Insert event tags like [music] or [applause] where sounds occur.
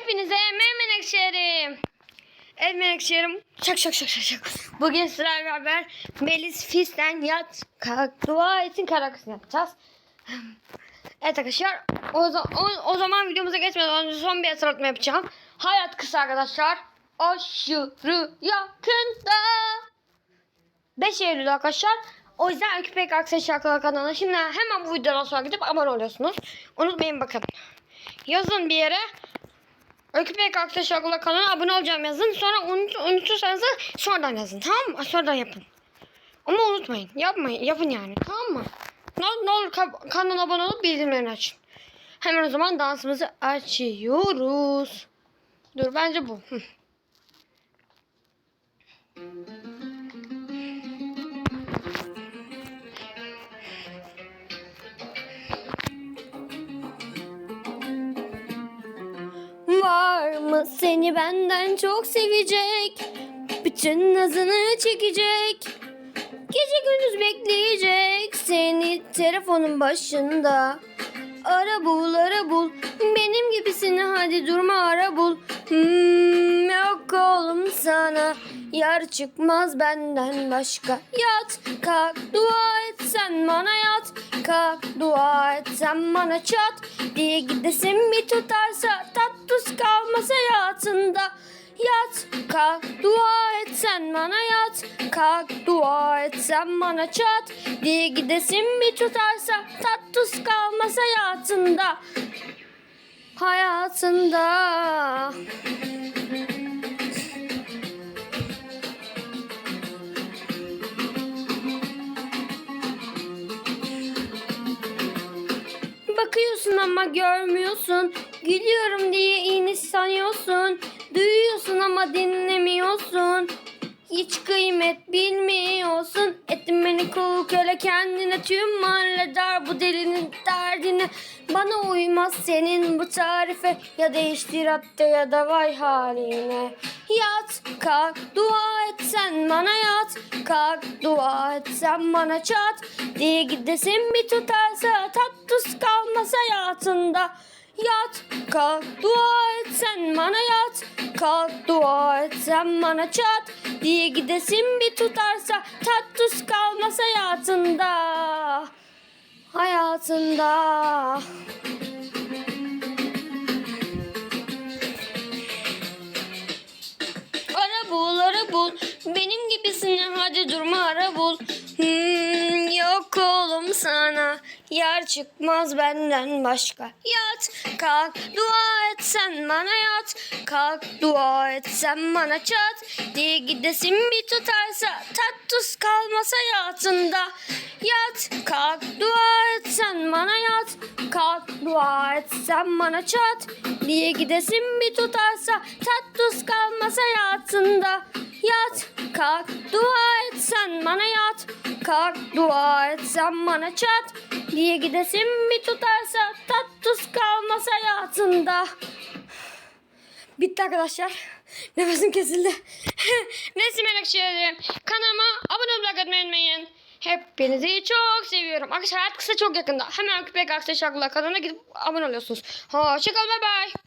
Hepinize merhaba Menekşehir'im. Evet Menekşehir'im. Şak şak şak şak şak. Bugün sizlerle beraber Melis Fis'ten yat kalk dua etsin karakasını yapacağız. Evet arkadaşlar o, o, o zaman videomuza geçmeden önce son bir hatırlatma yapacağım. Hayat kısa arkadaşlar. Aşırı yakında. 5 Eylül arkadaşlar. O yüzden Öykü Pek Akses Şarkılar kanalına şimdi hemen bu videodan sonra gidip abone oluyorsunuz. Unutmayın bakın. Yazın bir yere Öykü Pek Şarkılar kanalına abone olacağım yazın. Sonra unut, unutursanız da sonradan yazın tamam mı? Sonradan yapın. Ama unutmayın. Yapmayın. Yapın yani. Tamam mı? Ne, ne olur ka- kanala abone olup bildirimlerini açın. Hemen o zaman dansımızı açıyoruz. Dur bence bu. Hı. Mı seni benden çok sevecek? Bütün nazını çekecek. Gece gündüz bekleyecek seni telefonun başında. Ara bul ara bul benim gibisini hadi durma ara bul. Hmm, yok oğlum sana yar çıkmaz benden başka. Yat kalk dua et sen bana yat. Kalk dua et sen bana çat diye gidesin bir tutarsa tatlus kalmaz hayatında. Yat kalk dua et sen bana yat Kalk dua et sen bana çat Diye gidesin bir tutarsa Tatlus kalmaz hayatında Hayatında Bakıyorsun ama görmüyorsun. Gülüyorum diye iğne sanıyorsun. Duyuyorsun ama dinlemiyorsun. Hiç kıymet bilmiyorsun. Ettin beni kul köle kendine tüm mahalle dar bu delinin derdine. Bana uymaz senin bu tarife ya değiştir hatta ya da vay haline. Yat kalk dua et sen bana yat. Kalk dua et sen bana çat. Diye gidesin bir tutarsa tatlus kalmaz hayatında. Yat kalk dua et sen bana yat. Kalk dua et sen bana çat. Diye gidesin bir tutarsa tatlus kalmaz hayatında. Hayatında. Ara bul ara bul benim gibisini hadi durma ara bul Hmm, yok oğlum sana yar çıkmaz benden başka. Yat kalk dua et sen bana yat. Kalk dua et sen bana çat. Diye gidesin bir tutarsa tatlus kalmaz hayatında Yat kalk dua et sen bana yat. Kalk dua et sen bana çat. Diye gidesin bir tutarsa tatlus kalmaz hayatında Yat kalk dua et sen bana yat. Kalk dua et sen bana çat Diye gidesin bir tutarsa tatlus kalmaz hayatında Bitti arkadaşlar. Nefesim kesildi. [laughs] Neyse Menekşehir'im. Kanalıma abone olmayı unutmayın. unutmayın. Hepinizi çok seviyorum. Arkadaşlar hayat kısa çok yakında. Hemen Küpek Aksa Şarkılar kanalına gidip abone oluyorsunuz. Hoşçakalın bay bay.